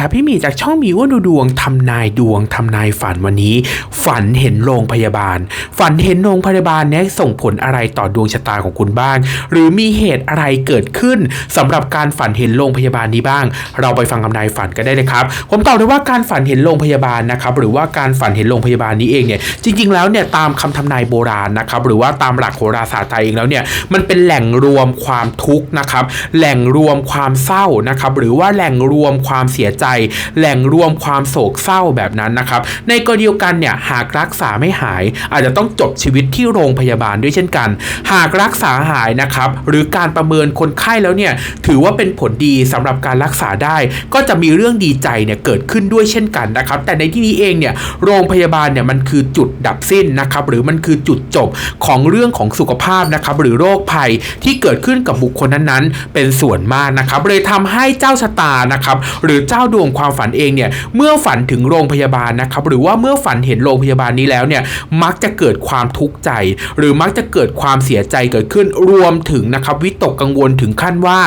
ครับพี่มีจากช่องมีอ้วนดูดวงทำนายดวงทำนายฝันวันนี้ ฝันเห็นโรงพยาบาล ฝันเห็นโรงพยาบาลเนี้ยส่งผลอะไรต่อดวงชะตาของคุณบ้าง หรือมีเหตุอะไรเกิดขึ้นสำหรับการฝันเห็นโรงพยาบาลนี้บ้าง เราไปฟังคำนายฝันกันได้เลยครับ ผมตอบเลยว่าการฝันเห็นโรงพยาบาลนะครับหรือว่าการฝันเห็นโรงพยาบาลนี้เองเนี่ยจริง ๆ แล้วเนี่ยตามคำทำนายโบราณนะครับหรือว่าตามหลักโหราศาสตร์ไทยเองแล้วเนี่ยมันเป็นแหล่งรวมความทุกข์นะครับแหล่งรวมความเศร้านะครับหรือว่าแหล่งรวมความเสียใจแหล่งรวมความโศกเศร้าแบบนั้นนะครับ ในกรณีเดียวกันเนี่ยหากรักษาไม่หาย อาจจะต้องจบชีวิตที่โรงพยาบาลด้วยเช่นกัน หากรักษาหายนะครับ หรือการประเมินคนไข้แล้วเนี่ยถือว่าเป็นผลดีสำหรับการรักษาได้ ก็จะมีเรื่องดีใจเนี่ยเกิดขึ้นด้วยเช่นกันนะครับ แต่ในที่นี้เองเนี่ยโรงพยาบาลเนี่ยมันคือจุดดับสิ้นนะครับหรือมันคือจุดจบของเรื่องของสุขภาพนะครับหรือโรคภัยที่เกิดขึ้นกับบุคคลนั้นๆ เป็นส่วนมากนะครับเลยทำให้เจ้าชะตานะครับหรือเจ้าดวงความฝันเองเนี่ยเมื่อฝันถึงโรงพยาบาลนะครับหรือว่าเมื่อฝันเห็นโรงพยาบาลนี้แล้วเนี่ยมักจะเกิดความทุกข์ใจ หรือมักจะเกิดความเสียใจเกิดขึ้นรวมถึงนะครับวิตกกังวลถึงขั้นว่า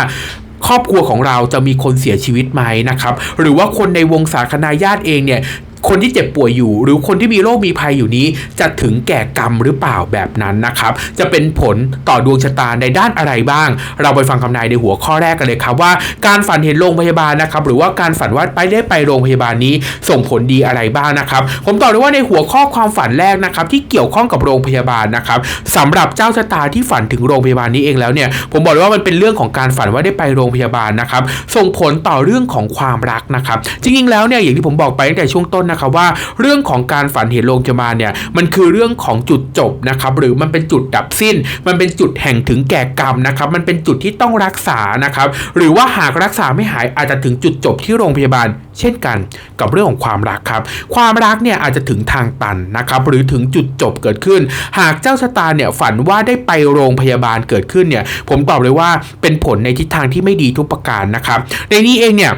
ครอบครัวของเราจะมีคนเสียชีวิตไหมนะครับ หรือว่าคนในวงศาคณาญาติเองเนี่ย คนที่เจ็บป่วยอยู่ หรือคนที่มีโรคมีภัยอยู่นี้ จะถึงแก่กรรมหรือเปล่าแบบนั้นนะครับ จะเป็นผลต่อดวงชะตาในด้านอะไรบ้าง เราไปฟังคำนายในหัวข้อแรกกันเลยครับว่า การฝันเห็นโรงพยาบาลนะครับ หรือว่าการฝันว่าไปได้ไปโรงพยาบาลนี้ ส่งผลดีอะไรบ้างนะครับ ผมตอบเลยว่าในหัวข้อความฝันแรกนะครับ ที่เกี่ยวข้องกับโรงพยาบาลนะครับสำหรับเจ้าชะตาที่ฝันถึงโรงพยาบาลนี้เองแล้วเนี่ยผมบอกเลยว่ามันเป็นเรื่องของการฝันว่าได้ไปโรงพยาบาลนะครับ ส่งผลต่อเรื่องของความรักนะครับ จริงๆแล้วเนี่ยอย่างที่ผมบอกไปตั้งแต่ช่วงต้นนะครับว่าเรื่องของการฝันเห็นโรงพยาบาลเนี่ยมันคือเรื่องของจุดจบนะครับหรือมันเป็นจุดดับสิ้น มันเป็นจุดแห่งถึงแก่กรรมนะครับมันเป็นจุดที่ต้องรักษานะครับหรือว่าหากรักษาไม่หายอาจจะถึงจุดจบที่โรงพยาบาล เช่นกันกับเรื่องของความรักครับ ความรักเนี่ยอาจจะถึงทางตันนะครับหรือถึงจุดจบเกิดขึ้น หากเจ้าชะตาเนี่ยฝันว่าได้ไปโรงพยาบาลเกิดขึ้นเนี่ยผมตอบเลยว่าเป็นผลในทิศทางที่ไม่ดีทุกประการนะครับในนี้เองเนี่ย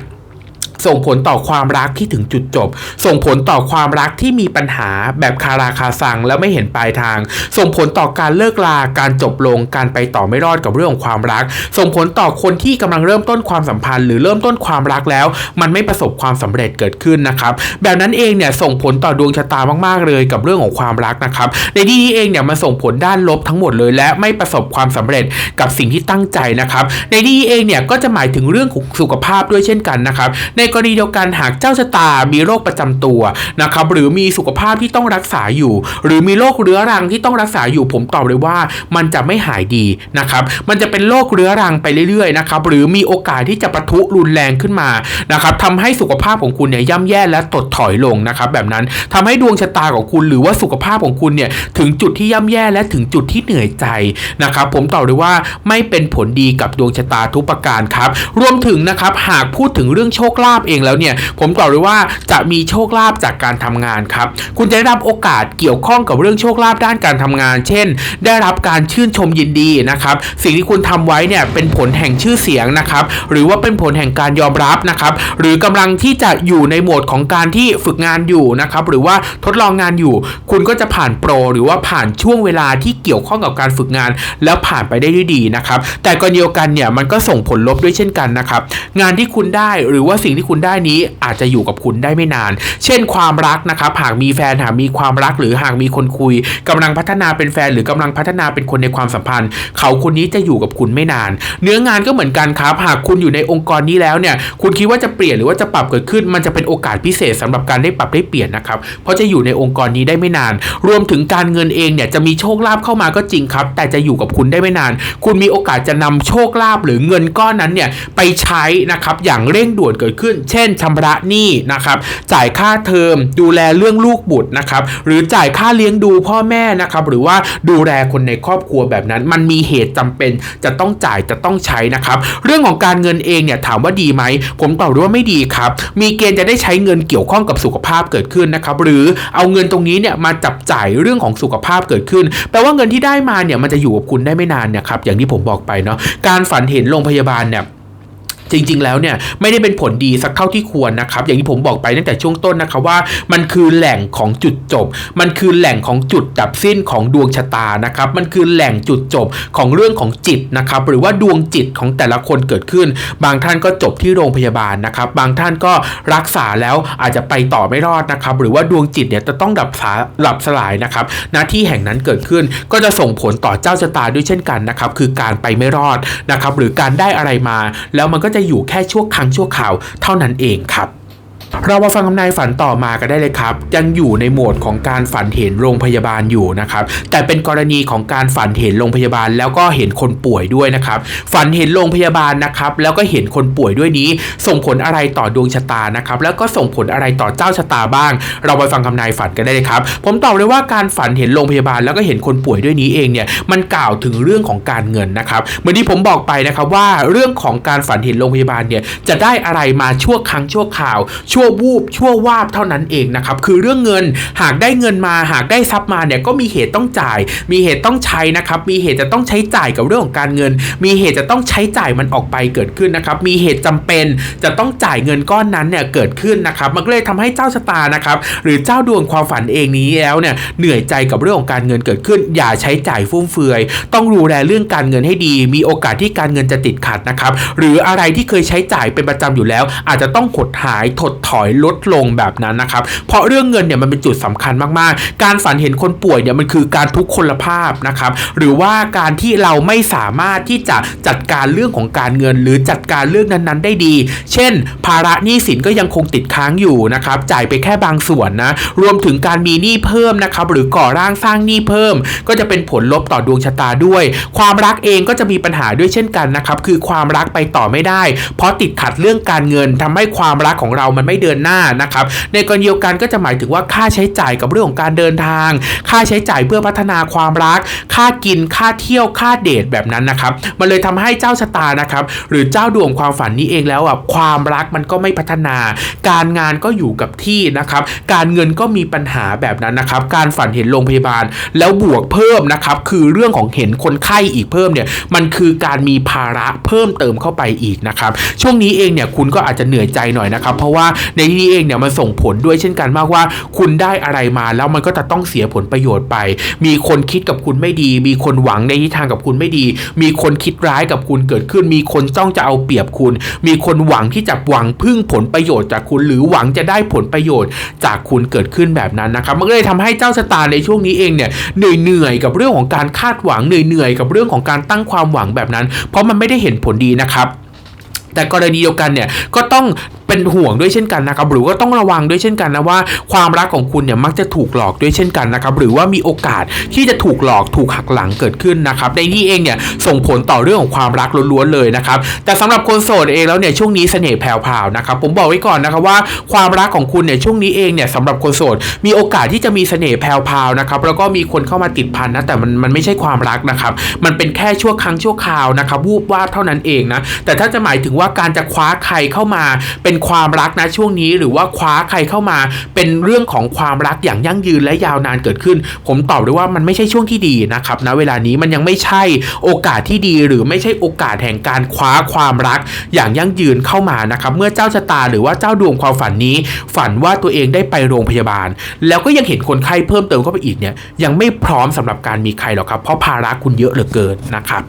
ส่งผลต่อความรักที่ถึงจุดจบ ส่งผลต่อความรักที่มีปัญหาแบบคาราคาซังแล้วไม่เห็นปลายทาง ส่งผลต่อการเลิกลาการจบลงการไปต่อไม่รอดกับเรื่องของความรัก ส่งผลต่อคนที่กำลังเริ่มต้นความสัมพันธ์ หรือเริ่มต้นความรักแล้ว มันไม่ประสบความสำเร็จเกิดขึ้นนะครับ แบบนั้นเองเนี่ยส่งผลต่อดวงชะตามากๆเลยกับเรื่องของความรักนะครับ ในที่นี้เองเนี่ยมันส่งผลด้านลบทั้งหมดเลยและไม่ประสบความสำเร็จกับสิ่งที่ตั้งใจนะครับ ในที่นี้เองเนี่ยก็จะหมายถึงเรื่องของสุขภาพด้วยเช่นกันนะครับ ในกรณีเดียวกันหากเจ้าชะตามีโรคประจำตัวนะครับหรือมีสุขภาพที่ต้องรักษาอยู่ หรือมีโรคเรื้อรังที่ต้องรักษาอยู่ผมตอบเลยว่ามันจะไม่หายดีนะครับมันจะเป็นโรคเรื้อรังไปเรื่อยๆนะครับหรือมีโอกาสที่จะปะทุรุนแรงขึ้นมานะครับทำให้สุขภาพของคุณเนี่ยย่ำแย่และตดถอยลงนะครับแบบนั้นทำให้ดวงชะตาของคุณหรือว่าสุขภาพของคุณเนี่ยถึงจุดที่ย่ำแย่และถึงจุดที่เหนื่อยใจนะครับผมตอบเลยว่าไม่เป็นผลดีกับดวงชะตาทุกประการครับรวมถึงนะครับหากพูดถึงเรื่องโชคลาภเองแล้วเนี่ย ผมตอบเลยว่าจะมีโชคลาภจากการทำงานครับ คุณจะได้รับโอกาสเกี่ยวข้องกับเรื่องโชคลาภด้านการทำงาน เช่น ได้รับการชื่นชมยินดีนะครับ สิ่งที่คุณทำไว้เนี่ยเป็นผลแห่งชื่อเสียงนะครับ หรือว่าเป็นผลแห่งการยอมรับนะครับ หรือกำลังที่จะอยู่ในโหมดของการที่ฝึกงานอยู่นะครับ หรือว่าทดลองงานอยู่ คุณก็จะผ่านโปร หรือว่าผ่านช่วงเวลาที่เกี่ยวข้องกับการฝึกงาน แล้วผ่านไปได้ด้วยดีนะครับ แต่กรณีเดียวกันเนี่ยมันก็ส่งผลลบด้วยเช่นกันนะครับ งานที่คุณได้หรือว่าสิ่งที่คุณได้นี้อาจจะอยู่กับคุณได้ไม่นาน เช่นความรักนะครับหากมีแฟนหากมีความรักหรือหากมีคนคุยกำลังพัฒนาเป็นแฟนหรือกำลังพัฒนาเป็นคนในความสัมพันธ์ เขาคนนี้จะอยู่กับคุณไม่นาน เนื้องานก็เหมือนกันครับหากคุณอยู่ในองค์กรนี้แล้วเนี่ยคุณคิดว่าจะเปลี่ยนหรือว่าจะปรับเกิดขึ้น มันจะเป็นโอกาสพิเศษสำหรับการได้ปรับได้เปลี่ยนนะครับเพราะจะอยู่ในองค์กรนี้ได้ไม่นาน รวมถึงการเงินเองเนี่ยจะมีโชคลาภเข้ามาก็จริงครับ แต่จะอยู่กับคุณได้ไม่นาน คุณมีโอกาสจะนำโชคลาภหรือเงินก้อนนั้นเนี่ยไปใช้นะครับอย่างเร่งด่วนเกิดขึ้นเช่นชำระหนี้นะครับ จ่ายค่าเทอมดูแลเรื่องลูกบุตรนะครับ หรือจ่ายค่าเลี้ยงดูพ่อแม่นะครับ หรือว่าดูแลคนในครอบครัวแบบนั้น มันมีเหตุจำเป็นจะต้องจ่ายจะต้องใช้นะครับ เรื่องของการเงินเองเนี่ยถามว่าดีไหม ผมตอบเลยว่าไม่ดีครับ มีเกณฑ์จะได้ใช้เงินเกี่ยวข้องกับสุขภาพเกิดขึ้นนะครับ หรือเอาเงินตรงนี้เนี่ยมาจับจ่ายเรื่องของสุขภาพเกิดขึ้น แปลว่าเงินที่ได้มาเนี่ยมันจะอยู่กับคุณได้ไม่นานเนี่ยครับ อย่างที่ผมบอกไปเนาะ การฝันเห็นโรงพยาบาลเนี่ย จริง ๆ แล้วเนี่ยไม่ได้เป็นผลดีสักเท่าที่ควรนะครับ อย่างที่ผมบอกไปตั้งแต่ช่วงต้นนะครับว่า มันคือแหล่งของจุดจบ มันคือแหล่งของจุดดับสิ้นของดวงชะตานะครับ มันคือแหล่งจุดจบของเรื่องของจิตนะครับหรือว่าดวงจิตของแต่ละคนเกิดขึ้น บางท่านก็จบที่โรงพยาบาลนะครับ บางท่านก็รักษาแล้วอาจจะไปต่อไม่รอดนะครับ หรือว่าดวงจิตเนี่ยจะต้องดับสาหลับสลายนะครับ หน้าที่แห่งนั้นเกิดขึ้นก็จะส่งผลต่อเจ้าชะตาด้วยเช่นกันนะครับ คือการไปไม่รอดนะครับ หรือการได้อะไรมาแล้วมันก็จะอยู่แค่ชั่วครั้งชั่วคราวเท่านั้นเองครับ เรามาฟังคำนายฝันต่อมากันได้เลยครับ ยังอยู่ในโหมดของการฝันเห็นโรงพยาบาลอยู่นะครับ แต่เป็นกรณีของการฝันเห็นโรงพยาบาลแล้วก็เห็นคนป่วยด้วยนะครับ ฝันเห็นโรงพยาบาลนะครับ แล้วก็เห็นคนป่วยด้วยนี้ ส่งผลอะไรต่อดวงชะตานะครับ แล้วก็ส่งผลอะไรต่อเจ้าชะตาบ้าง เราไปฟังคำนายฝันกันได้เลยครับ ผมตอบเลยว่าการฝันเห็นโรงพยาบาลแล้วก็เห็นคนป่วยด้วยนี้เองเนี่ย มันกล่าวถึงเรื่องของการเงินนะครับ เหมือนที่ผมบอกไปนะครับว่าเรื่องของการฝันเห็นโรงพยาบาลเนี่ยจะได้อะไรมาชั่วครั้งชั่วคราวชั่ววูบชั่ววาบเท่านั้นเองนะครับคือเรื่องเงินหากได้เงินมาหากได้ทรัพย์มาเนี่ยก็มีเหตุต้องจ่าย มีเหตุต้องใช้นะครับมีเหตุจะต้องใช้จ่ายกับเรื่องของการเงิน มีเหตุจะต้องใช้จ่ายมันออกไปเกิดขึ้นนะครับมีเหตุจำเป็นจะต้องจ่ายเงินก้อนนั้นเนี่ยเกิดขึ้นนะครับมันก็เลยทำให้เจ้าชะตานะครับหรือเจ้าดวงความฝันเองนี้แล้วเนี่ยเหนื่อยใจกับเรื่องของการเงินเกิดขึ้น อย่าใช้จ่ายฟุ่มเฟือย ต้องดูแลเรื่องการเงินให้ดี มีโอกาสที่การเงินจะติดขัดนะครับหรืออะไรที่เคยใช้จ่ายเป็นประจำอยู่แล้ว อาจจะต้องหดหายถดถถอยลดลงแบบนั้นนะครับ เพราะเรื่องเงินเนี่ยมันเป็นจุดสำคัญมากๆ การฝันเห็นคนป่วยเนี่ยมันคือการทุกข์คนละภาพนะครับ หรือว่าการที่เราไม่สามารถที่จะจัดการเรื่องของการเงิน หรือจัดการเรื่องนั้นๆ ได้ดี เช่น ภาระหนี้สินก็ยังคงติดค้างอยู่นะครับ จ่ายไปแค่บางส่วนนะ รวมถึงการมีหนี้เพิ่มนะครับ หรือก่อร่างสร้างหนี้เพิ่ม ก็จะเป็นผลลบต่อดวงชะตาด้วย ความรักเองก็จะมีปัญหาด้วยเช่นกันนะครับ คือความรักไปต่อไม่ได้ เพราะติดขัดเรื่องการเงินทำให้ความรักของเรามันไม่เดินหน้านะครับในกรณีเดียวกันก็จะหมายถึงว่าค่าใช้จ่ายกับเรื่องของการเดินทาง ค่าใช้จ่ายเพื่อพัฒนาความรัก ค่ากินค่าเที่ยวค่าเดทแบบนั้นนะครับมันเลยทำให้เจ้าชะตานะครับหรือเจ้าดวงความฝันนี้เองแล้วอะความรักมันก็ไม่พัฒนา การงานก็อยู่กับที่นะครับการเงินก็มีปัญหาแบบนั้นนะครับการฝันเห็นโรงพยาบาล แล้วบวกเพิ่มนะครับคือเรื่องของเห็นคนไข้อีกเพิ่มเนี่ยมันคือการมีภาระเพิ่มเติมเข้าไปอีกนะครับช่วงนี้เองเนี่ยคุณก็อาจจะเหนื่อยใจหน่อยนะครับเพราะว่าในที่นี้เองเนี่ยมันส่งผลด้วยเช่นกันมากว่า คุณได้อะไรมาแล้วมันก็จะต้องเสียผลประโยชน์ไป มีคนคิดกับคุณไม่ดี มีคนหวังในทิศทางกับคุณไม่ดี มีคนคิดร้ายกับคุณเกิดขึ้น มีคนจ้องจะเอาเปรียบคุณ มีคนหวังที่จะหวังพึ่งผลประโยชน์จากคุณหรือหวังจะได้ผลประโยชน์จากคุณเกิดขึ้นแบบนั้นนะครับมันก็เลยทำให้เจ้าชะตาในช่วงนี้เองเนี่ยเหนื่อยเหนื่อยๆกับเรื่องของการคาดหวังเหนื่อยเหนื่อยๆกับเรื่องของการตั้งความหวังแบบนั้น เพราะมันไม่ได้เห็นผลดีนะครับ แต่กรณีเดียวกันเนี่ยก็ต้องเป็นห่วงด้วยเช่นกันนะครับหรือว่าต้องระวังด้วยเช่นกันนะว่าความรักของคุณเนี่ยมักจะถูกหลอกด้วยเช่นกันนะครับหรือว่ามีโอกาสที่จะถูกหลอกถูกหักหลังเกิดขึ้นนะครับในนี้เองเนี่ยส่งผลต่อเรื่องของความรักล้วนๆเลยนะครับแต่สำหรับคนโสดเองแล้วเนี่ยช่วงนี้เสน่ห์แผ่วๆนะครับผมบอกไว้ก่อนนะครับว่าความรักของคุณเนี่ยช่วงนี้เองเนี่ยสำหรับคนโสดมีโอกาสที่จะมีเสน่ห์แผ่วๆนะครับแล้วก็มีคนเข้ามาติดพันนะแต่มันมันไม่ใช่ความรักนะครับมันเป็นแค่ชั่วครั้งชั่วคราวนะครับวูบวาบเท่านั้นเองนะแต่ถ้าจะหมายถึงว่าการจะคว้าใครเข้ามา เป็นความรักนะช่วงนี้ หรือว่าคว้าใครเข้ามา เป็นเรื่องของความรักอย่างยั่งยืนและยาวนานเกิดขึ้น ผมตอบเลยว่ามันไม่ใช่ช่วงที่ดีนะครับณเวลานี้มันยังไม่ใช่โอกาสที่ดี หรือไม่ใช่โอกาสแห่งการคว้าความรักอย่างยั่งยืนเข้ามานะครับเมื่อเจ้าชะตาหรือว่าเจ้าดวงความฝันนี้ ฝันว่าตัวเองได้ไปโรงพยาบาล แล้วก็ยังเห็นคนไข้เพิ่มเติมเข้าไปอีกเนี่ยยังไม่พร้อมสำหรับการมีใครหรอกครับ เพราะภาระคุณเยอะเหลือเกินนะครับ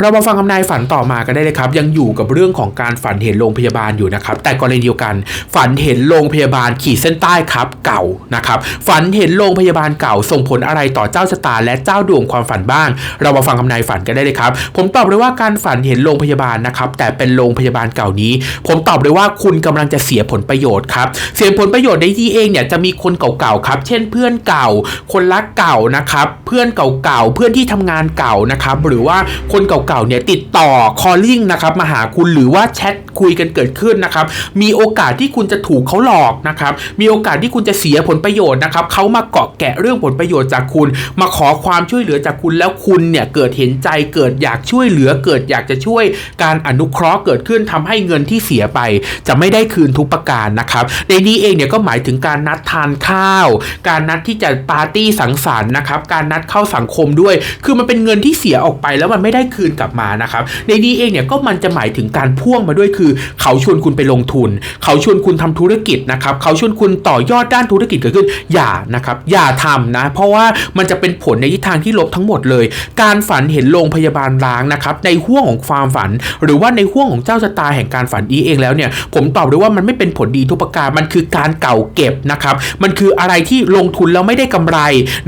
เรามาฟังคำนายฝันต่อมากันได้เลยครับ ยังอยู่กับเรื่องของการฝันเห็นโรงพยาบาลอยู่นะครับ แต่กรณีเดียวกัน ฝันเห็นโรงพยาบาลขีดเส้นใต้ครับเก่านะครับ ฝันเห็นโรงพยาบาลเก่าส่งผลอะไรต่อเจ้าชะตาและเจ้าดวงความฝันบ้าง เรามาฟังคำนายฝันกันได้เลยครับ ผมตอบเลยว่าการฝันเห็นโรงพยาบาลนะครับ แต่เป็นโรงพยาบาลเก่านี้ ผมตอบเลยว่าคุณกำลังจะเสียผลประโยชน์ครับเสียผลประโยชน์ในที่เองเนี่ยจะมีคนเก่าๆครับ เช่นเพื่อนเก่า คนรักเก่านะครับ เพื่อนเก่าๆเพื่อนที่ทำงานเก่านะครับหรือว่าคนเก่าๆเนี่ยติดต่อ calling นะครับมาหาคุณหรือว่าแชทคุยกันเกิดขึ้นนะครับ มีโอกาสที่คุณจะถูกเขาหลอกนะครับ มีโอกาสที่คุณจะเสียผลประโยชน์นะครับเขามาเกาะแกะเรื่องผลประโยชน์จากคุณ มาขอความช่วยเหลือจากคุณแล้วคุณเนี่ยเกิดเห็นใจเกิดอยากช่วยเหลือเกิดอยากจะช่วยการอนุเคราะห์เกิดขึ้นทำให้เงินที่เสียไป จะไม่ได้คืนทุกประการนะครับ ในนี้เองเนี่ยก็หมายถึงการนัดทานข้าว การนัดที่จะปาร์ตี้สังสรรค์นะครับ การนัดเข้าสังคมด้วย คือมันเป็นเงินที่เสียออกไปแล้วมันไม่ได้คืนกลับมานะครับ ในนี้เองเนี่ยก็มันจะหมายถึงการพ่วงมาด้วยคือ เขาชวนคุณไปลงทุน เขาชวนคุณทำธุรกิจนะครับ เขาชวนคุณต่อยอดด้านธุรกิจเกิดขึ้น อย่านะครับ อย่าทำนะ เพราะว่ามันจะเป็นผลในทิศทางที่ลบทั้งหมดเลย การฝันเห็นโรงพยาบาลร้างนะครับ ในห่วงของความฝัน หรือว่าในห่วงของเจ้าชะตาแห่งการฝันนี้เองแล้วเนี่ย ผมตอบเลยว่ามันไม่เป็นผลดีทุกประการ มันคือการเก่าเก็บนะครับ มันคืออะไรที่ลงทุนแล้วไม่ได้กำไร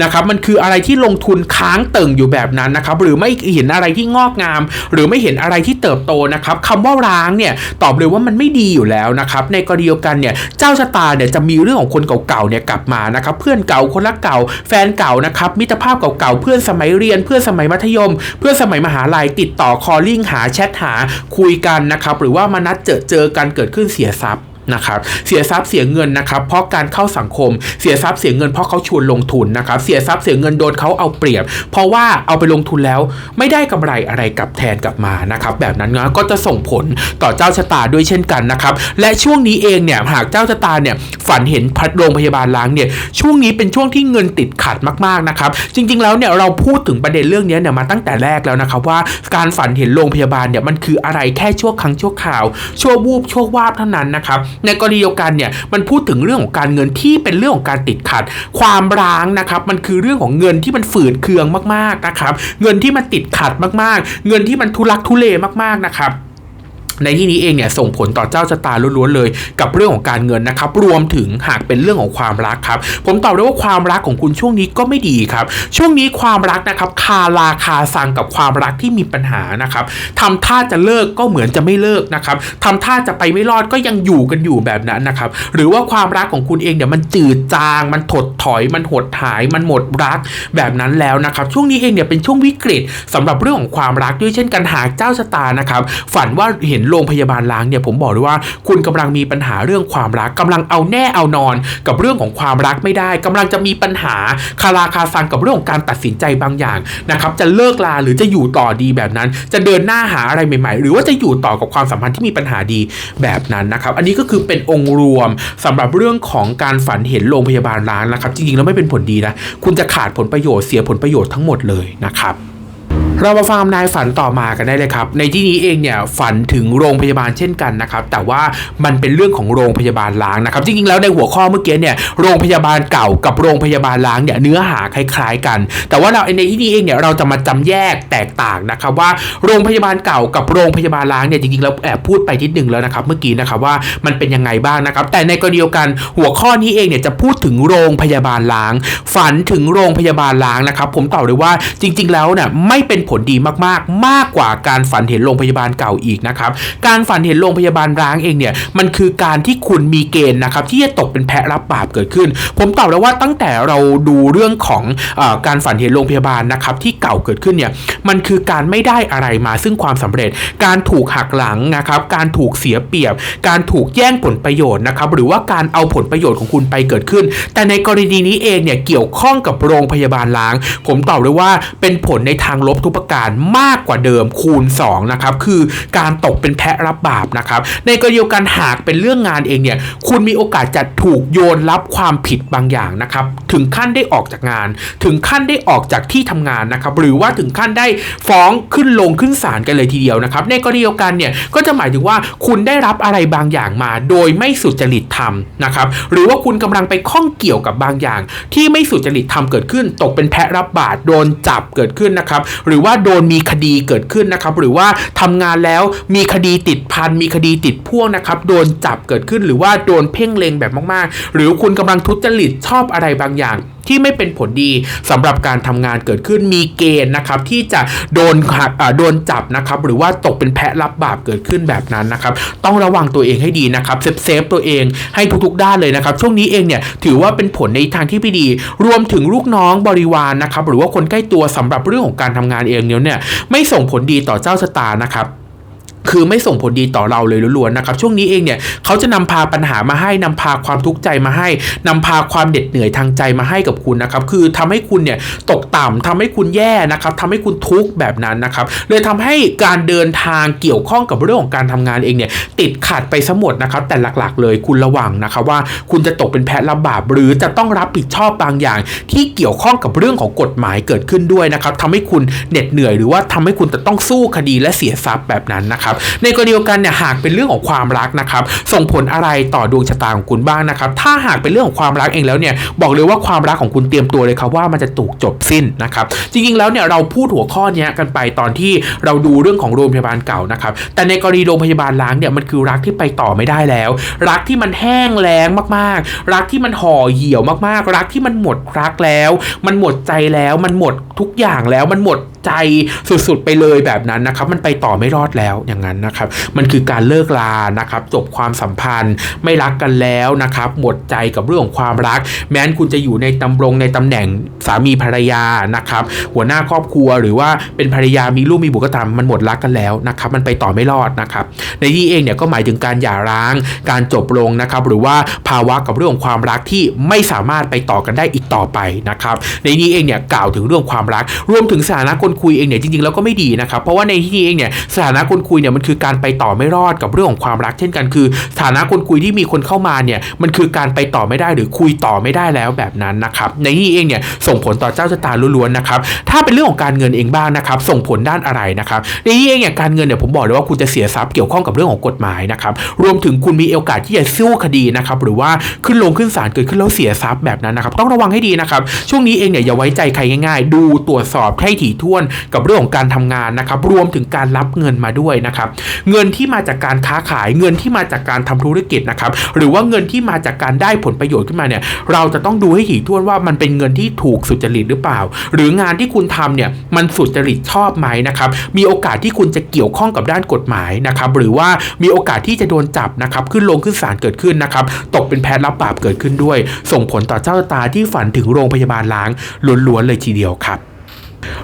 นะครับ มันคืออะไรที่ลงทุนค้างเติ่งอยู่แบบนั้นนะครับ หรือไม่เห็นอะไรที่งอกงาม หรือไม่เห็นอะไรที่เติบโตนะครับคำว่าร้างเนี่ยตอบเลยว่ามันไม่ดีอยู่แล้วนะครับในกรณีเดียวกันเนี่ยเจ้าชะตาเนี่ยจะมีเรื่องของคนเก่าๆเนี่ยกลับมานะครับเพื่อนเก่าคนรักเก่า แฟนเก่านะครับมิตรภาพเก่าๆเพื่อนสมัยเรียน เพื่อนสมัยมัธยม เพื่อนสมัยมหาลัยติดต่อคอลลิ่งหาแชทหาคุยกันนะครับหรือว่ามานัดเจอเจอกันเกิดขึ้นเสียทรัพย์ นะครับเสียทรัพย์เสียเงินนะครับเพราะการเข้าสังคมเสียทรัพย์เสียเงินเพราะเขาชวนลงทุนนะครับเสียทรัพย์เสียเงินโดนเขาเอาเปรียบ เพราะว่าเอาไปลงทุนแล้วไม่ได้กำไรอะไรกลับแทนกลับมานะครับแบบนั้นนะก็จะส่งผลต่อเจ้าชะตาด้วยเช่นกันนะครับและช่วงนี้เองเนี่ยหากเจ้าชะตาเนี่ยฝันเห็นพัดโรงพยาบาลล้างเนี่ยช่วงนี้เป็นช่วงที่เงินติดขัดมากๆนะครับจริงๆแล้วเนี่ยเราพูดถึงประเด็นเรื่องนี้เนี่ยมาตั้งแต่แรกแล้วนะครับว่าการฝันเห็นโรงพยาบาลเนี่ยมันคืออะไรแค่ชั่วครั้งชั่วคราวชั่ววูบชั่ววาบเท่านั้นนะครับในกรณีเดียวกันเนี่ยมันพูดถึงเรื่องของการเงินที่เป็นเรื่องของการติดขัด ความร้างนะครับมันคือเรื่องของเงินที่มันฝืดเคืองมากๆนะครับ เงินที่มันติดขัดมากๆ เงินที่มันทุลักทุเลมากๆนะครับ ในที่นี้เองเนี่ยส่งผลต่อเจ้าชะตาล้วนๆเลย กับเรื่องของการเงินนะครับ รวมถึงหากเป็นเรื่องของความรักครับ ผมตอบได้ว่าความรักของคุณช่วงนี้ก็ไม่ดีครับ ช่วงนี้ความรักนะครับคาลาคาซังกับความรักที่มีปัญหานะครับทำท่าจะเลิกก็เหมือนจะไม่เลิกนะครับทำท่าจะไปไม่รอดก็ยังอยู่กันอยู่แบบนั้นนะครับ หรือว่าความรักของคุณเองเนี่ยมันจืดจาง มันถดถอย มันหดหาย มันหมดรักแบบนั้นแล้วนะครับ ช่วงนี้เองเนี่ยเป็นช่วงวิกฤตสำหรับเรื่องของความรักด้วยเช่นกันหากเจ้าชะตานะครับ ฝันว่าเห็นโรงพยาบาลล้างเนี่ยผมบอกเลยว่าคุณกำลังมีปัญหาเรื่องความรักกำลังเอาแน่เอานอน กับเรื่องของความรักไม่ได้กำลังจะมีปัญหาคาราคาซังกับเรื่องของการตัดสินใจบางอย่างนะครับจะเลิกลาหรือจะอยู่ต่อดีแบบนั้น จะเดินหน้าหาอะไรใหม่ ๆ หรือว่าจะอยู่ต่อกับความสัมพันธ์ที่มีปัญหาดีแบบนั้นนะครับอันนี้ก็คือเป็นองค์รวมสำหรับเรื่องของการฝันเห็นโรงพยาบาลล้างนะครับจริงๆแล้วไม่เป็นผลดีนะคุณจะขาดผลประโยชน์เสียผลประโยชน์ทั้งหมดเลยนะครับ เรามาฟังนายฝันต่อมากันได้เลยครับ ในที่นี้เองเนี่ยฝันถึงโรงพยาบาลเช่นกันนะครับ แต่ว่ามันเป็นเรื่องของโรงพยาบาลล้างนะครับจริงๆแล้วในหัวข้อเมื่อกี้เนี่ยโรงพยาบาลเก่ากับโรงพยาบาลล้างเนี่ยเนื้อหาคล้ายๆกัน แต่ว่าเราในที่นี้เองเนี่ยเราจะมาจำแยกแตกต่างนะครับว่าโรงพยาบาลเก่ากับโรงพยาบาลล้างเนี่ยจริงๆแล้วแอบพูดไปนิดหนึ่งแล้วนะครับเมื่อกี้นะครับว่ามันเป็นยังไงบ้างนะครับ แต่ในกรณีเดียวกันหัวข้อนี้เองเนี่ยจะพูดถึงโรงพยาบาลล้าง ฝันถึงโรงพยาบาลล้างนะครับผมตอบเลยว่าจริง ๆ แล้วเนี่ยไม่เป็นผผลดีมากๆ มากกว่าการฝันเห็นโรงพยาบาลเก่าอีกนะครับ การฝันเห็นโรงพยาบาลร้างเองเนี่ยมันคือการที่คุณมีเกณฑ์นะครับที่จะตกเป็นแพะรับบาปเกิดขึ้น ผมตอบแล้วว่าตั้งแต่เราดูเรื่องของอการฝันเห็นโรงพยาบาลนะครับที่เก่าเกิดขึ้นเนี่ยมันคือการไม่ได้อะไรมาซึ่งความสำเร็จ การถูกหักหลังนะครับการถูกเสียเปรียบ การถูกแย่งผลประโยชน์นะครับหรือว่าการเอาผลประโยชน์ของคุณไปเกิดขึ้น แต่ในกรณีนี้เองเนี่ยเกี่ยวข้องกับโรงพยาบาลล้าง ผมตอบเลยว่าเป็นผลในทางลบทุกปการมากกว่าเดิมคูณ2นะครับคือการตกเป็นแพะรับบาปนะครับในกรณีเดียวกันหากเป็นเรื่องงานเองเนี่ยคุณมีโอกาสจะถูกโยนรับความผิดบางอย่างนะครับถึงขั้นได้ออกจากงาน ถึงขั้นได้ออกจากที่ทำงานนะครับหรือว่าถึงขั้นได้ฟ้องขึ้นลงขึ้นศาลกันเลยทีเดียวนะครับในกรณีเดียวกันเนี่ยก็จะหมายถึงว่าคุณได้รับอะไรบางอย่างมา โดยไม่สุจริตธรรมนะครับหรือว่าคุณกำลังไปข้องเกี่ยวกับบางอย่าง ที่ไม่สุจริตธรรมเกิดขึ้น ตกเป็นแพะรับบาปโดนจับเกิดขึ้นนะครับหรือว่าโดนมีคดีเกิดขึ้นนะครับหรือว่าทำงานแล้วมีคดีติดพันมีคดีติดพ่วงนะครับโดนจับเกิดขึ้นหรือว่าโดนเพ่งเล็งแบบมากๆ หรือคุณกำลังทุจริตชอบอะไรบางอย่างที่ไม่เป็นผลดีสำหรับการทำงานเกิดขึ้นมีเกณฑ์นะครับที่จะโดนหักอ่าโดนจับนะครับหรือว่าตกเป็นแพะรับบาปเกิดขึ้นแบบนั้นนะครับต้องระวังตัวเองให้ดีนะครับเซฟเซฟตัวเองให้ทุกๆด้านเลยนะครับช่วงนี้เองเนี่ยถือว่าเป็นผลในทางที่ไม่ดี รวมถึงลูกน้องบริวารนะครับหรือว่าคนใกล้ตัวสำหรับเรื่องของการทำงานเองเนี่ยไม่ส่งผลดีต่อเจ้าชะตานะครับ คือไม่ส่งผลดีต่อเราเลยล้วนๆนะครับช่วงนี้เองเนี่ยเขาจะนำพาปัญหามาให้นำพาความทุกข์ใจมาให้นำพาความเหน็ดเหนื่อยทางใจมาให้กับคุณนะครับคือทำให้คุณเนี่ยตกต่ำทำให้คุณแย่นะครับทำให้คุณทุกข์แบบนั้นนะครับเลยทำให้การเดินทางเกี่ยวข้องกับเรื่องของการทำงานเองเนี่ยติดขัดไปซะหมดนะครับแต่หลักๆ เลยคุณระวังนะครับว่าคุณจะตกเป็นแพะรับบาปหรือจะต้องรับผิดชอบบางอย่าง ที่เกี่ยวข้องกับเรื่องของกฎหมายเกิดขึ้นด้วยนะครับทำให้คุณเหน็ดเหนื่อยหรือว่าทำให้คุณจะต้องสู้คดีและเสียทรัพย์แบบนั้นนะครับในกรณีเดียวกันเนี่ยหากเป็นเรื่องของความรักนะครับส่งผลอะไรต่อดวงชะตาของคุณบ้างนะครับถ้าหากเป็นเรื่องของความรักเองแล้วเนี่ยบอกเลยว่าความรักของคุณเตรียมตัวเลยครับว่ามันจะถูกจบสิ้นนะครับจริงๆแล้วเนี่ยเราพูดหัวข้อนี้กันไปตอนที่เราดูเรื่องของโรงพยาบาลเก่านะครับแต่ในกรณีโรงพยาบาลล้างเนี่ยมันคือรักที่ไปต่อไม่ได้แล้ว รักที่มันแห้งแล้งมากๆ รักที่มันห่อเหี่ยวมากๆ รักที่มันหมดรักแล้ว มันหมดใจแล้วมันหมดทุกอย่างแล้วมันหมด ใจสุดๆไปเลยแบบนั้นนะครับ มันไปต่อไม่รอดแล้วอย่างนั้นนะครับ มันคือการเลิกลานะครับจบความสัมพันธ์ไม่รักกันแล้วนะครับ หมดใจกับเรื่องของความรัก แม้นคุณจะอยู่ในตำรงในตำแหน่งสามีภรรยานะครับ หัวหน้าครอบครัวหรือว่าเป็นภรรยามีลูกมีบุตรก็ตามมันหมดรักกันแล้วนะครับ มันไปต่อไม่รอดนะครับ ในที่เองเนี่ยก็หมายถึงการหย่าร้าง การจบลงนะครับ หรือว่าภาวะกับเรื่องของความรักที่ไม่สามารถไปต่อกันได้อีกต่อไปนะครับ ในนี้เองเนี่ยกล่าวถึงเรื่องความรัก รวมถึงสถานะคนคุยเองเนี่ยจริงๆแล้วก็ไม่ดีนะครับเพราะว่าในที่นี้เองเนี่ยสถานะคนคุยเนี่ยมันคือการไปต่อไม่รอดกับเรื่องของความรัก เช่นกันคือสถานะคนคุยที่มีคนเข้ามาเนี่ยมันคือการไปต่อไม่ได้หรือคุยต่อไม่ได้แล้วแบบนั้นนะครับในที่เองเนี่ยส่งผลต่อเจ้าชะตาล้วนๆนะครับถ้าเป็นเรื่องของการเงินเองบ้างนะครับส่งผลด้านอะไรนะครับในที่เองเนี่ยการเงินเนี่ยผมบอกเลยว่าคุณจะเสียทรัพย์เกี่ยวข้องกับเรื่องของกฎหมายนะครับรวมถึงคุณมีโอกาสที่จะสู้คดีนะครับหรือว่าขึ้นลงขึ้นศาลเกิดขึ้นแล้วเสียทรัพย์แบบนั้นนะครับต้องระวังให้ดีนะครับช่วงนี้เองเนี่ยอย่าไว้ใจใครง่าย ๆ ดูตรวจสอบให้ถี่ถ้วนกับเรื่องของการทำงานนะครับรวมถึงการรับเงินมาด้วยนะครับเงินที่มาจากการค้าขายเงินที่มาจากการทำธุรกิจนะครับหรือว่าเงินที่มาจากการได้ผลประโยชน์ขึ้นมาเนี่ยเราจะต้องดูให้ถี่ถ้วนว่ามันเป็นเงินที่ถูกสุจริตหรือเปล่า หรืองานที่คุณทำเนี่ยมันสุจริตชอบไหมนะครับมีโอกาสที่คุณจะเกี่ยวข้องกับด้านกฎหมายนะครับหรือว่ามีโอกาสที่จะโดนจับนะครับขึ้นลงขึ้นศาลเกิดขึ้นนะครับตกเป็นแพ้รับบาปเกิดขึ้นด้วย ส่งผลต่อเจ้าตาที่ฝันถึงโรงพยาบาลล้างล้วนๆเลยทีเดียวครับ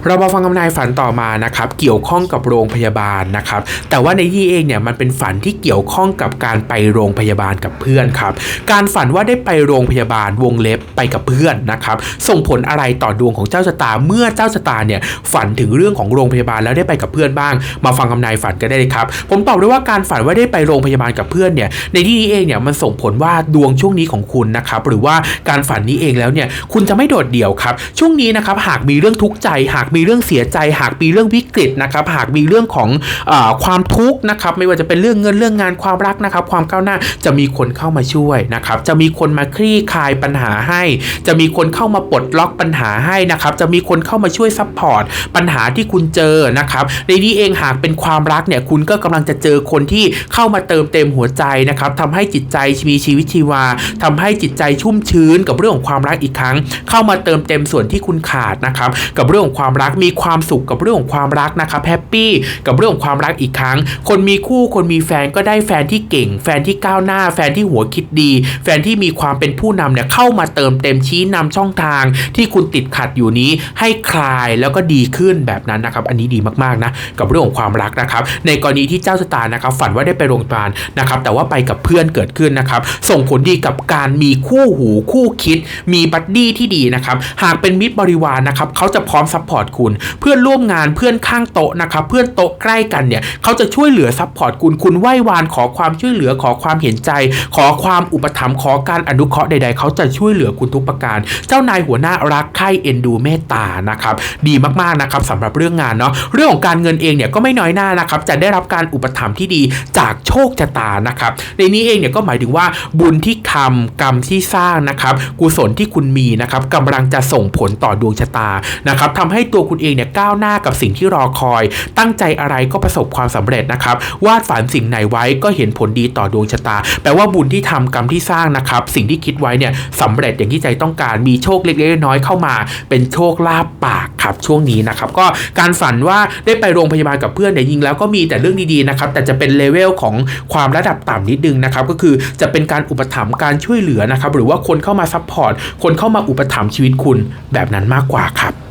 เรามาฟังคำนายฝันต่อมานะครับเกี่ยวข้องกับโรงพยาบาลนะครับแต่ว่าในที่เองเนี่ยมันเป็นฝันที่เกี่ยวข้องกับการไปโรงพยาบาลกับเพื่อนครับการฝันว่าได้ไปโรงพยาบาลวงเล็บไปกับเพื่อนนะครับส่งผลอะไรต่อดวงของเจ้าชะตาเมื่อเจ้าชะตาเนี่ยฝันถึงเรื่องของโรงพยาบาลแล้วได้ไปกับเพื่อนบ้าง มาฟังคำนายฝันกันได้เลยครับผมตอบเลยว่าการฝันว่าได้ไปโรงพยาบาลกับเพื่อนเนี่ยในที่นี้เองเนี่ยมันส่งผลว่าดวงช่วงนี้ของคุณนะครับหรือว่าการฝันนี้เองแล้วเนี่ยคุณจะไม่โดดเดี่ยวครับช่วงนี้นะครับหากมีเรื่องทุกข์ใจหากมีเรื่องเสียใจ หากมีเรื่องวิกฤตนะครับ หากมีเรื่องของอความทุกข์นะครับ ไม่ว่าจะเป็นเรื่องเงินเรื่องงานความรักนะครับ ความก้าวหน้าจะมีคนเข้ามาช่วยนะครับ จะมีคนมาคลี่คลายปัญหาให้ จะมีคนเข้ามาปลดล็อกปัญหาให้นะครับ จะมีคนเข้ามาช่วยซัพพอร์ตปัญหาที่คุณเจอนะครับ ในนี้เองหากเป็นความรักเนี่ยคุณก็กำลังจะเจอคนที่เข้ามาเติมเต็มหัวใจนะครับทำให้จิตใจมีชีวิตชีวาทำให้จิตใจชุ่มชื้นกับเรื่องของความรักอีกครั้ง เข้ามาเติมเต็มส่วนที่คุณขาดนะครับ กับเรื่องของความรักมีความสุขกับเรื่องของความรักนะครับแฮปปี้กับเรื่องของความรักอีกครั้ง คนมีคู่คนมีแฟนก็ได้แฟนที่เก่ง แฟนที่ก้าวหน้า แฟนที่หัวคิดดี แฟนที่มีความเป็นผู้นำเนี่ยเข้ามาเติมเต็มชี้นำช่องทางที่คุณติดขัดอยู่นี้ให้คลายแล้วก็ดีขึ้นแบบนั้นนะครับ อันนี้ดีมากๆนะกับเรื่องของความรักนะครับ ในกรณีที่เจ้าชะตานะครับ ฝันว่าได้ไปโรงพยาบาลนะครับ แต่ว่าไปกับเพื่อนเกิดขึ้นนะครับ ส่งผลดีกับการมีคู่หูคู่คิด มีบัดดี้ที่ดีนะครับ หากเป็นมิตรบริวารนะครับเขาจะพร้อมซัพพอร์ตคุณ เพื่อนร่วมงานเพื่อนข้างโต๊ะนะครับเพื่อนโต๊ะใกล้กันเนี่ยเขาจะช่วยเหลือซัพพอร์ตคุณคุณไหว้วานขอความช่วยเหลือขอความเห็นใจ ขอความอุปถัมภ์ขอการอนุเคราะห์ใด ๆ เขาจะช่วยเหลือคุณทุกประการ เจ้านายหัวหน้ารักใคร่เอ็นดูเมตตานะครับดีมากๆนะครับสำหรับเรื่องงานเนาะเรื่องของการเงินเองเนี่ยก็ไม่น้อยหน้านะครับจะได้รับการอุปถัมภ์ที่ดีจากโชคชะตานะครับในนี้เองเนี่ยก็หมายถึงว่าบุญที่ทำกรรมที่สร้างนะครับกุศลที่คุณมีนะครับกำลังจะส่งผลต่อดวงชะตานะครับทำให้ให้ตัวคุณเองเนี่ยก้าวหน้ากับสิ่งที่รอคอย ตั้งใจอะไรก็ประสบความสำเร็จนะครับ วาดฝันสิ่งไหนไว้ก็เห็นผลดีต่อดวงชะตา แปลว่าบุญที่ทำกรรมที่สร้างนะครับ สิ่งที่คิดไว้เนี่ยสำเร็จอย่างที่ใจต้องการ มีโชคเล็กๆน้อยๆเข้ามา เป็นโชคลาภปากครับช่วงนี้นะครับ ก็การฝันว่าได้ไปโรงพยาบาลกับเพื่อนเนี่ยยิงแล้วก็มีแต่เรื่องดีๆนะครับแต่จะเป็นเลเวลของความระดับต่ำนิดนึงนะครับก็คือจะเป็นการอุปถัมภ์การช่วยเหลือนะครับหรือว่าคนเข้ามาซัพพอร์ตคนเข้ามาอุปถัมภ์ชีวิตคุณแบบนั้นมากกว่าครับ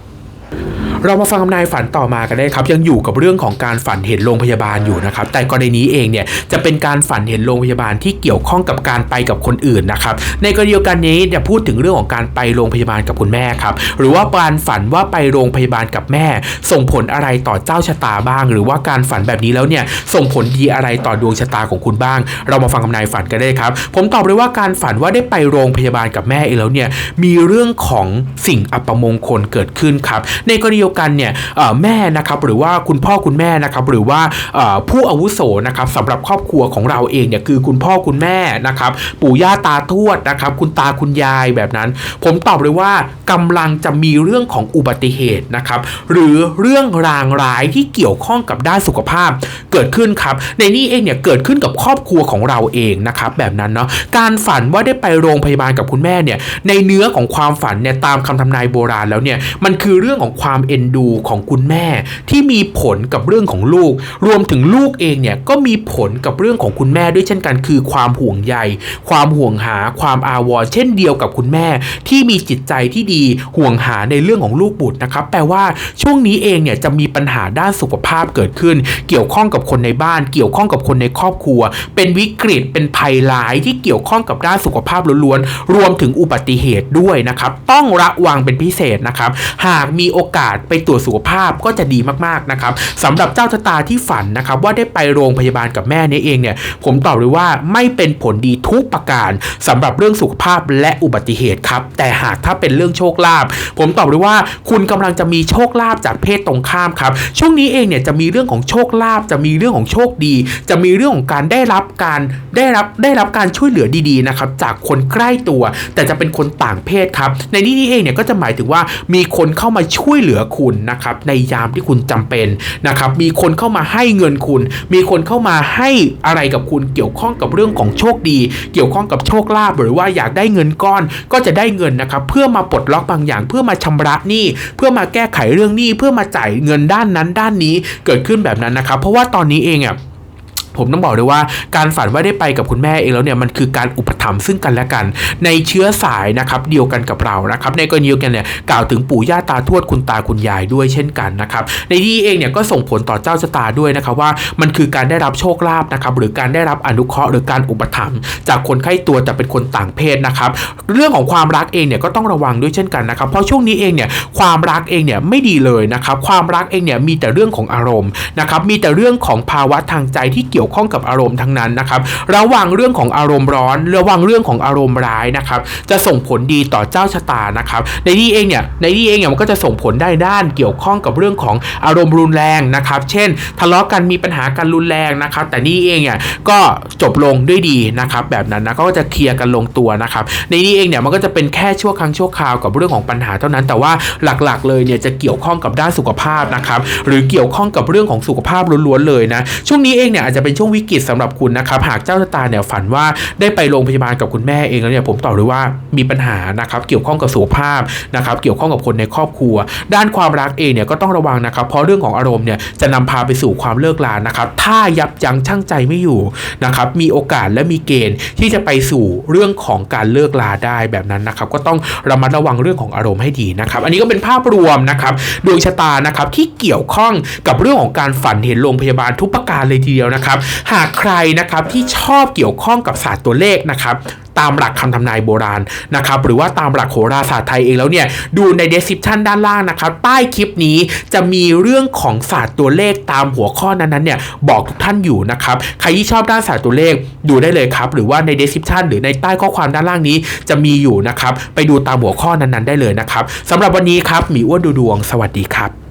เรามาฟังคำนายฝันต่อมากันได้ครับ ยังอยู่กับเรื่องของการฝันเห็นโรงพยาบาลอยู่นะครับ แต่กรณีนี้เองเนี่ยจะเป็นการฝันเห็นโรงพยาบาลที่เกี่ยวข้องกับการไปกับคนอื่นนะครับ ในกรณีเดียวกันนี้จะพูดถึงเรื่องของการไปโรงพยาบาลกับคุณแม่ครับ หรือว่าการฝันว่าไปโรงพยาบาลกับแม่ ส่งผลอะไรต่อเจ้าชะตาบ้าง หรือว่าการฝันแบบนี้แล้วเนี่ยส่งผลดีอะไรต่อดวงชะตาของคุณบ้าง เรามาฟังคำนายฝันกันได้ครับ ผมตอบเลยว่าการฝันว่าได้ไปโรงพยาบาลกับแม่เองแล้วเนี่ยมีเรื่องของสิ่งอัปมงคลเกิดขึ้นครับ ในกรณียวกันเนี่ยแม่นะครับหรือว่าคุณพ่อคุณแม่นะครับหรือว่าผู้อาวุโสนะครับสำหรับครอบครัวของเราเองเนี่ยคือคุณพ่อคุณแม่นะครับปู่ย่าตาทวดนะครับคุณตาคุณยายแบบนั้น ผมตอบเลยว่ากำลังจะมีเรื่องของอุบัติเหตุนะครับหรือเรื่องรางร้ายที่เกี่ยวข้องกับด้านสุขภาพเกิดขึ้นครับ ในนี้เองเนี่ยเกิดขึ้นกับครอบครัวของเราเองนะครับแบบนั้นเนาะการฝันว่าได้ไปโรงพยาบาลกับคุณแม่เนี่ยในเนื้อของความฝันเนี่ยตามคำทำนายโบราณแล้วเนี่ยมันคือเรื่องของความเอ็็นดูของคุณแม่ ที่มีผลกับเรื่องของลูก รวมถึงลูกเองเนี่ยก็มีผลกับเรื่องของคุณแม่ด้วยเช่นกัน คือความห่วงใย ความห่วงหา ความอาวรเช่นเดียวกับคุณแม่ ที่มีจิตใจที่ดีห่วงหาในเรื่องของลูกบุตรนะครับ แปลว่าช่วงนี้เองเนี่ยจะมีปัญหาด้านสุขภาพเกิดขึ้น เกี่ยวข้องกับคนในบ้าน เกี่ยวข้องกับคนในครอบครัว เป็นวิกฤตเป็นภัยร้ายที่เกี่ยวข้องกับด้านสุขภาพล้วนๆรวมถึงอุบัติเหตุด้วยนะครับ ต้องระวังเป็นพิเศษนะครับ หากมีโอกาสไปตรวจสุขภาพก็จะดีมากๆนะครับสำหรับเจ้าชะตาที่ฝันนะครับว่าได้ไปโรงพยาบาลกับแม่นี้เองเนี่ยผมตอบเลยว่าไม่เป็นผลดีทุกประการสำหรับเรื่องสุขภาพและอุบัติเหตุครับแต่หากถ้าเป็นเรื่องโชคลาภผมตอบเลยว่าคุณกำลังจะมีโชคลาภจากเพศตรงข้ามครับช่วงนี้เองเนี่ยจะมีเรื่องของโชคลาภจะมีเรื่องของโชคดี จะมีเรื่องของการได้รับการได้รับได้รับการช่วยเหลือดีๆนะครับจากคนใกล้ตัว แต่จะเป็นคนต่างเพศครับในที่นี้เองเนี่ยก็จะหมายถึงว่ามีคนเข้ามาช่วยเหลือคุณนะครับในยามที่คุณจำเป็นนะครับมีคนเข้ามาให้เงินคุณ มีคนเข้ามาให้อะไรกับคุณเกี่ยวข้องกับเรื่องของโชคดี เกี่ยวข้องกับโชคลาภหรือว่าอยากได้เงินก้อน ก็จะได้เงินนะครับเพื่อมาปลดล็อกบางอย่าง เพื่อมาชำระหนี้เพื่อมาแก้ไขเรื่องหนี้เพื่อมาจ่ายเงินด้านนั้นด้านนี้เกิดขึ้นแบบนั้นนะครับ เพราะว่าตอนนี้เองอะ ผมต้องบอกเลยว่าการฝันว่าได้ไปกับคุณแม่เองแล้วเนี่ยมันคือการอุปถัมภ์ซึ่งกันและกัน ในเชื้อสายนะครับเดียวกันกับเรานะครับในกรณีเดียวกันเนี่ยกล่าวถึงปู่ย่าตาทวดคุณตาคุณยายด้วยเช่นกันนะครับในที่เองเนี่ยก็ส่งผลต่อเจ้าชะตาด้วยนะครับว่ามันคือการได้รับโชคลาภนะครับหรือการได้รับอนุเคราะห์หรือการอุปถัมภ์จากคนใกล้ตัวแต่เป็นคนต่างเพศนะครับเรื่องของความรักเองเนี่ยก็ต้องระวังด้วยเช่นกันนะครับเพราะช่วงนี้เองเนี่ยความรักเองเนี่ยไม่ดีเลยนะครับความรักเองเนี่ยมีแต่เรื่องของอารมณ์นะครับมีแต่เรื่องของภาวะทางใจที่เกี่ยววข้องกับอารมณ์ทั้งนั้นนะครับระวังเรื่องของอารมณ์ร้อน ระวังเรื่องของอารมณ์ร้ายนะครับ จะส่งผลดีต่อเจ้าชะตานะครับ ในที่เองเนี่ยในที่เองเนี่ยมันก็จะส่งผลได้ด้านเกี่ยวข้องกับเรื่องของอารมณ์รุนแรงนะครับ เช่น ทะเลาะกันมีปัญหากันรุนแรงนะครับ แต่นี่เองเนี่ยก็จบลงด้วยดีนะครับ แบบนั้นนะก็จะเคลียร์กันลงตัวนะครับ ในนี้เองเนี่ยมันก็จะเป็นแค่ชั่วครั้งชั่วคราวกับเรื่องของปัญหาเท่านั้น แต่ว่าหลักๆ เลยเนี่ยจะเกี่ยวข้องกับด้านสุขภาพนะครับ หรือเกี่ยวข้องกับเรื่องของสุขภาพล้วนๆเลยนะ ช่วงนี้เองเนี่ยอาจจะเป็นช่วงวิกฤตสำหรับคุณนะครับหากเจ้าชะตาเนี่ยฝันว่าได้ไปโรงพยาบาลกับคุณแม่เองแล้วเนี่ยผมตอบเลยว่ามีปัญหานะครับเกี่ยวข้องกับสุขภาพนะครับเกี่ยวข้องกับคนในครอบครัว ด้านความรักเองเนี่ยก็ต้องระวังนะครับเพราะเรื่องของอารมณ์เนี่ยจะนำพาไปสู่ความเลิกลานะครับถ้ายับยั้งชั่งใจไม่อยู่นะครับมีโอกาสและมีเกณฑ์ที่จะไปสู่เรื่องของการเลิกลาได้แบบนั้นนะครับก็ต้องระมัดระวังเรื่องของอารมณ์ให้ดีนะครับอันนี้ก็เป็นภาพรวมนะครับดวงชะตานะครับที่เกี่ยวข้องกับเรื่องของการฝันเห็นโรงพยาบาลทุกประการเลยทีเดียวนะครับหากใครนะครับที่ชอบเกี่ยวข้องกับศาสตร์ตัวเลขนะครับตามหลักคำทำนายโบราณนะครับหรือว่าตามหลักโหราศาสตร์ไทยเองแล้วเนี่ยดูใน description ด้านล่างนะครับใต้คลิปนี้จะมีเรื่องของศาสตร์ตัวเลขตามหัวข้อนั้นๆเนี่ยบอกทุกท่านอยู่นะครับใครที่ชอบด้านศาสตร์ตัวเลขดูได้เลยครับหรือว่าใน description หรือในใต้ข้อความด้านล่างนี้จะมีอยู่นะครับไปดูตามหัวข้อนั้นๆได้เลยนะครับสำหรับวันนี้ครับหมีอ้วนดูดวง สวัสดีครับ